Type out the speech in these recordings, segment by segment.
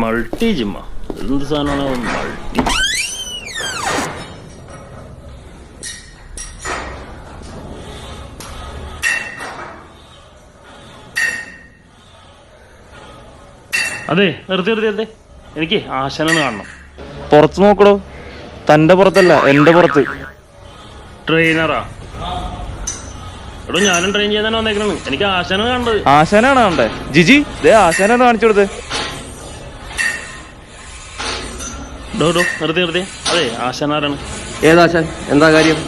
Multi ജിമ്മ എന്ത് സാധനമാണ് multi അതെ നിർത്തി നിർത്തി നിർത്തി. എനിക്ക് ആശാനാണ് കാണണം. പുറത്ത് നോക്കടോ. തന്റെ പുറത്തല്ല എന്റെ പുറത്ത്. ട്രെയിനറാ എടോ ഞാനും ട്രെയിൻ ചെയ്യാൻ തന്നെ വന്നേക്കണു എനിക്ക് ആശാനാണ് കാണേണ്ടത്. ആശാനാണ് കണ്ടേ ജിജി ദേ ആശാനാണ് കാണിച്ചു കൊടുത്തത് ഡോ ഡോ നിർത്തി നിർത്തി. അതെ ആശാനാരാണ് ഏതാശാൻ എന്താ കാര്യം?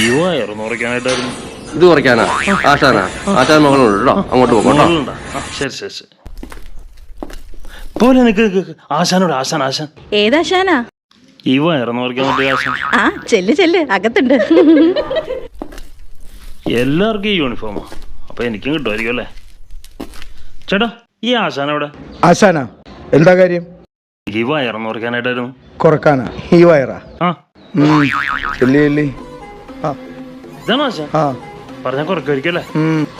ഈ വയറ് കുറയ്ക്കാനായിട്ടായിരുന്നു ഇത് കുറയ്ക്കാനാ ആശാനാ? ആശാൻ മകളുണ്ട് കേട്ടോ. അങ്ങോട്ട് പോകട്ടോ ശരി ശരി ശരി. പോലെ നിക്ക്. ആശാനോട് ആശാൻ ആശാൻ. ഏതാശാനാ ഈ വയറ് കുറയ്ക്കാൻ ആശാൻ. ആ ചെല്ല് ചെല്ല്. അകത്തുണ്ട്. എല്ലാവർക്കും ഈ യൂണിഫോമാ അപ്പൊ എനിക്കും കിട്ടുമായിരിക്കും അല്ലേ? ചേട്ടാ ഈ ആശാൻ എവിടെ? ആശാന? എന്താ കാര്യം? ഈ വയറന്ന് കുറയ്ക്കാനായിട്ടായിരുന്നു. കുറക്കാനാ? ഈ വയറാ? ആ. ഇതാണോ ആ. പറഞ്ഞാൽ കുറയ്ക്കുമായിരിക്കും അല്ലേ?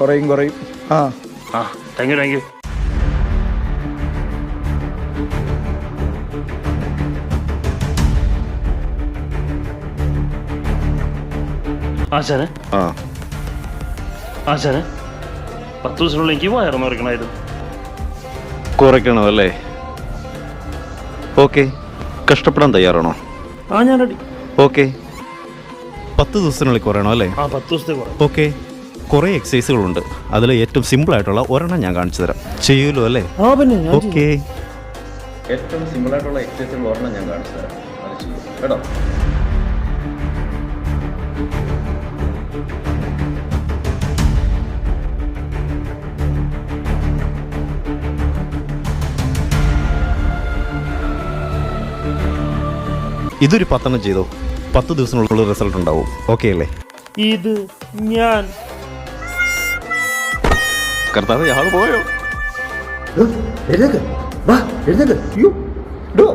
കുറയും കുറയും. ആ. ആ താങ്ക് യു താങ്ക് യു ആശാനെ? ആ. ആശാനെ പത്ത് ദിവസത്തിനുള്ളിൽ എനിക്ക് വയറന്ന് കുറയ്ക്കണമായിരുന്നു. കുറയ്ക്കണം അല്ലേ ഓക്കെ. കഷ്ടപ്പെടാൻ തയ്യാറാണോ? ആ ഞാൻ റെഡി ഓക്കെ. പത്ത് ദിവസത്തിനുള്ളിൽ കുറയണം അല്ലേ? ആ പത്ത് ദിവസത്തെ കുറവ് ഓക്കെ. കുറേ എക്സസൈസുകളുണ്ട് അതിൽ ഏറ്റവും സിമ്പിൾ ആയിട്ടുള്ള ഒരെണ്ണം ഞാൻ കാണിച്ചു തരാം. ചെയ്യൂലോ അല്ലേ? ആ പിന്നെ ഞാൻ ഓക്കെ. ഏറ്റവും സിമ്പിൾ ആയിട്ടുള്ള എക്സസൈസുകൾ ഒരെണ്ണം ഞാൻ കാണിച്ചു തരാം. അത് ചെയ്യൂ. കേട്ടോ? ഇതൊരു പത്തെണ്ണം ചെയ്തോ? പത്ത് ദിവസത്തിനുള്ള റിസൾട്ട് ഉണ്ടാവും. ഓക്കെ അല്ലേ? ഇത് ഞാൻ. കർത്താവ് ആൾ പോയോ? എഴുന്നേക്ക്. വാ എഴുന്നേക്ക്. അയ്യോ ഡോ.